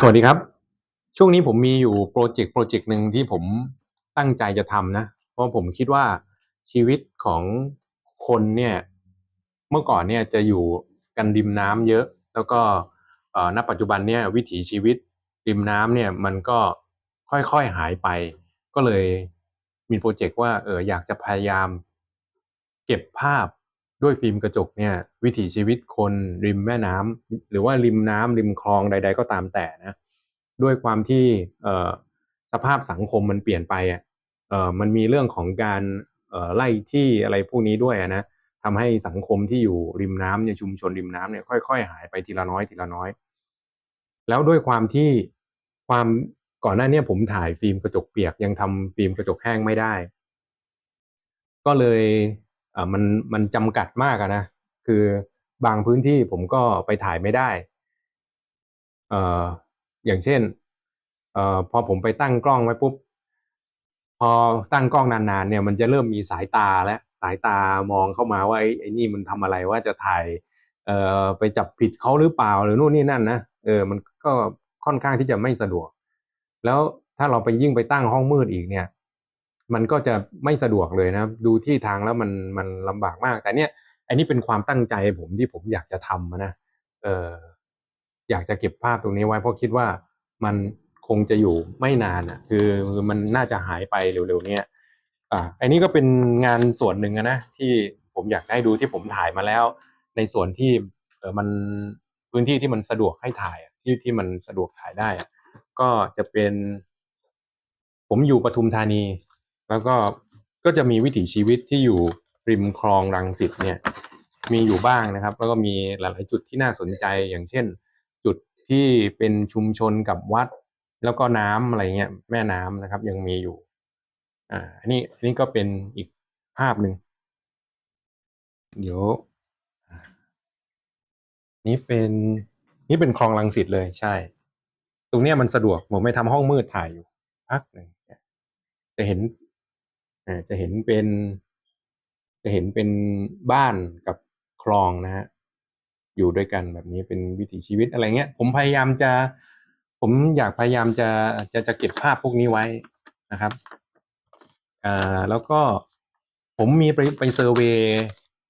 สวัสดีครับ ช่วงนี้ผมมีอยู่โปรเจกต์โปรเจกต์หนึ่งที่ผมตั้งใจจะทำนะ เพราะผมคิดว่าชีวิตของคนเนี่ยเมื่อก่อนเนี่ยจะอยู่กันริมน้ำเยอะ แล้วก็ณปัจจุบันเนี่ยวิถีชีวิตริมน้ำเนี่ยมันก็ค่อยๆหายไป ก็เลยมีโปรเจกต์ว่าเอออยากจะพยายาม เก็บภาพ ด้วยฟิล์มกระจกเนี่ยวิถีชีวิตคนริมแม่น้ำหรือว่าริมน้ำริมคลองใด ๆ ก็ตามแต่นะด้วยความที่เสภาพสังคมมันเปลี่ยนไปอะมันมีเรื่องของการไล่ที่อะไรพวกนี้ด้วยนะทำให้สังคมที่อยู่ริมน้ำเนี่ยชุมชนริมน้ำเนี่ยค่อย ๆ หายไปทีละน้อยทีละน้อย แล้วด้วยความที่ความก่อนหน้าเนี้ผมถ่ายฟิล์มกระจกเปียกยังทำฟิล์มกระจกแห้งไม่ได้ ก็เลย มันมันจำกัดมากนะคือบางพื้นที่ผมก็ไปถ่ายไม่ได้เอ่ออย่างเช่นเอ่อพอผมไปตั้งกล้องไว้ปุ๊บพอตั้งกล้องนานๆเนี่ยมันจะเริ่มมีสายตาแล้วสายตามองเข้ามาว่าไอ้ไอนี่มันทำอะไรว่าจะถ่ายเอ่อไปจับผิดเขาหรือเปล่าหรือนู่นนี่นั่นนะเออมันก็ค่อนข้างที่จะไม่สะดวก แล้วถ้าเราไปยิ่งไปตั้งห้องมืดอีกเนี่ย มันก็จะไม่สะดวกเลยนะครับ ดูที่ทางแล้วมันมันลำบากมาก แต่เนี่ยอันนี้เป็นความตั้งใจผมที่ผมอยากจะทำนะเอออยากจะเก็บภาพตรงนี้ไว้เพราะคิดว่ามันคงจะอยู่ไม่นานอะคือคือมันน่าจะหายไปเร็วๆเนี้ยอ่าอันนี้ก็เป็นงานส่วนหนึ่งนะที่ผมอยากให้ดูที่ผมถ่ายมาแล้ว ในส่วนที่เออมันพื้นที่ที่มันสะดวกให้ถ่ายที่ที่มันสะดวกถ่ายได้ ก็จะเป็น ผมอยู่ปทุมธานี แล้วก็ก็จะมีวิถีชีวิตที่อยู่ริมคลองรังสิตเนี่ยมีอยู่บ้างนะครับ แล้วก็มีหลายๆจุดที่น่าสนใจอย่างเช่น จุดที่เป็นชุมชนกับวัด แล้วก็น้ำอะไรเงี้ยแม่น้ำนะครับ ยังมีอยู่ อ่าอันนี้อันนี้ก็เป็นอีกภาพหนึ่งเดี๋ยวอ่านี่เป็นนี่เป็นคลองรังสิตเลยใช่ ตรงเนี้ยมันสะดวกผมไม่ทำห้องมืดถ่ายอยู่ พักหนึ่งจะเห็น จะเห็นเป็น จะเห็นเป็นบ้านกับคลองนะฮะอยู่ด้วยกันแบบนี้เป็นวิถีชีวิตอะไรเงี้ย ผมพยายามจะ ผมอยากพยายามจะจะจะเก็บภาพพวกนี้ไว้นะครับอ่าแล้วก็ผมมีไปไปเซอร์เวย์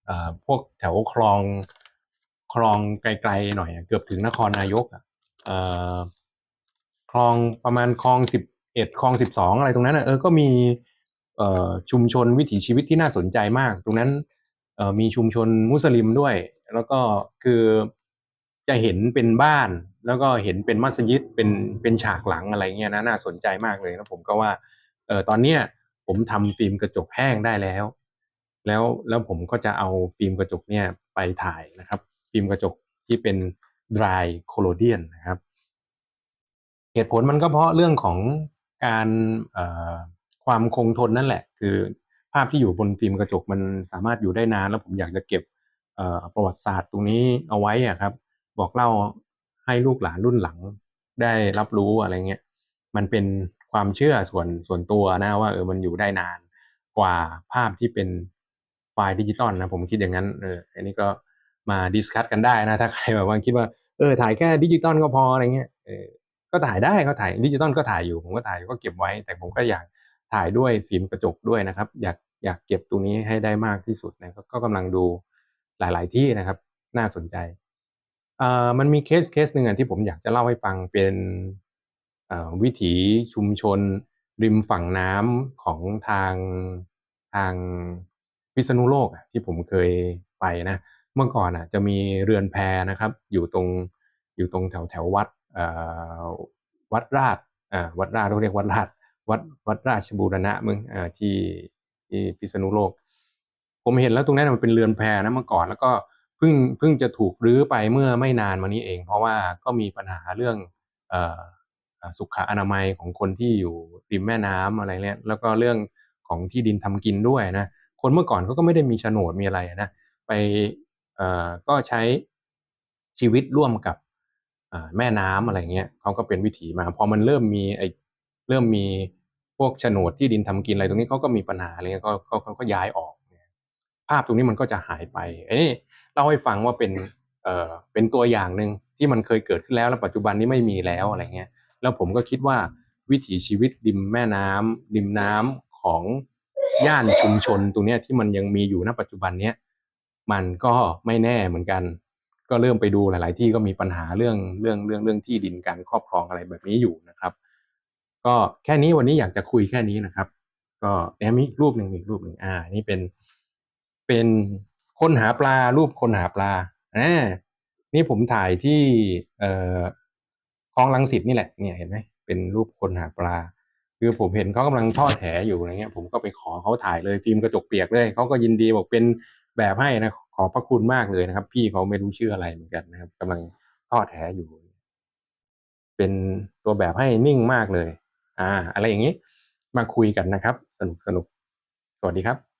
อ่าพวกแถวคลองคลองไกลๆหน่อย เกือบถึงนครนายกอะอ่คลองประมาณคลองสิบเอ็ดคลองสิบสองอะไรตรงนั้นอะเออก็มี ชุมชนวิถีชีวิตที่น่าสนใจมาก ตรงนั้นมีชุมชนมุสลิมด้วย แล้วก็คือจะเห็นเป็นบ้าน แล้วก็เห็นเป็นมัสยิดเป็นเป็นฉากหลังอะไรเงี้ยนะน่าสนใจมากเลยแล้วผมก็ว่าเออตอนเนี้ยผมทำฟิล์มกระจกแห้งได้แล้ว แล้วแล้วผมก็จะเอาฟิล์มกระจกเนี่ยไปถ่ายนะครับ ฟิล์มกระจกที่เป็น dry collodion นะครับ เหตุผลมันก็เพราะเรื่องของการเอ ความคงทนนั่นแหละ คือภาพที่อยู่บนฟิล์มกระจกมันสามารถอยู่ได้นาน แล้วผมอยากจะเก็บประวัติศาสตร์ตรงนี้เอาไว้อะครับ บอกเล่าให้ลูกหลานรุ่นหลังได้รับรู้อะไรเงี้ยมันเป็นความเชื่อส่วนส่วนตัวนะว่าเออมันอยู่ได้นานกว่าภาพที่เป็นไฟล์ดิจิตอลนะผมคิดอย่างนั้นเอออันนี้ก็มาดิสคัตกันได้นะ ถ้าใครแบบว่าคิดว่าเออถ่ายแค่ดิจิตอลก็พออะไรเงี้ยเออก็ถ่ายได้ก็ถ่ายดิจิตอลก็ถ่ายอยู่ผมก็ถ่ายก็เก็บไว้ แต่ผมก็อยาก ถ่ายด้วยฟิล์มกระจกด้วยนะครับ อยากอยากเก็บตรงนี้ให้ได้มากที่สุดนะก็กำลังดูหลาย ๆ ที่นะครับ น่าสนใจเอ่อมันมีเคสเคสหนึ่งอะที่ผมอยากจะเล่าให้ฟังเป็นวิถีชุมชน ริมฝั่งน้ำของทางทางพิษณุโลกอะที่ผมเคยไปนะเมื่อก่อนอะจะมีเรือนแพนะครับ อยู่ตรงอยู่ตรงแถวแถววัดวัดราชอ่าวัดราชเราเรียกวัดราช วัดวัดราชบูรณะมึงอ่าที่ที่พิษณุโลก ผมเห็นแล้วตรงนั้นมันเป็นเรือนแพนะเมื่อก่อน แล้วก็เพิ่งเพิ่งจะถูกรื้อไปเมื่อไม่นานมานี้เอง เพราะว่าก็มีปัญหาเรื่องเอ่อสุขอนามัยของคนที่อยู่ริมแม่น้ำอะไรเนี้ยแล้วก็เรื่องของที่ดินทำกินด้วยนะคนเมื่อก่อนเขาก็ไม่ได้มีโฉนดมีอะไรนะไปเอ่อก็ใช้ชีวิตร่วมกับแม่น้ำอะไรเงี้ยเขาก็เป็นวิถีมา พอมันเริ่มมีไอ้ เริ่มมีพวกโฉนดที่ดินทำกินอะไรตรงนี้เขาก็มีปัญหาอะไรเงี้ยก็เขาเขาก็ย้ายออกภาพตรงนี้มันก็จะหายไปไอ้นี่เล่าให้ฟังว่าเป็นเอ่อเป็นตัวอย่างหนึ่งที่มันเคยเกิดขึ้นแล้วแล้วปัจจุบันนี้ไม่มีแล้วอะไรเงี้ย แล้วผมก็คิดว่าวิถีชีวิตริมแม่น้ำริมน้ำของย่านชุมชนตรงนี้ที่มันยังมีอยู่ณปัจจุบันเนี้ยมันก็ไม่แน่เหมือนกัน ก็เริ่มไปดูหลาย ๆ ที่ก็มีปัญหาเรื่องเรื่องเรื่องเรื่องที่ดินการครอบครองอะไรแบบนี้อยู่นะครับ ก็แค่นี้วันนี้อยากจะคุยแค่นี้นะครับ ก็แอมมีรูปหนึ่งอีกรูปหนึ่งอ่า นี่เป็นเป็นคนหาปลารูปคนหาปลาอ่านี่ผมถ่ายที่เอ่อคลองลังสิตนี่แหละ เนี่ยเห็นไหมเป็นรูปคนหาปลา คือผมเห็นเขากำลังทอดแหอยู่อะไรเงี้ย ผมก็ไปขอเขาถ่ายเลยฟิล์มกระจกเปียกเลยเขาก็ยินดีบอกเป็นแบบให้นะขอบพระคุณมากเลยนะครับ พี่เขาไม่รู้ชื่ออะไรเหมือนกันนะครับกำลังทอดแหอยู่ เป็นตัวแบบให้นิ่งมากเลย อ่าอะไรอย่างนี้มาคุยกันนะครับ สนุกสนุกสวัสดีครับ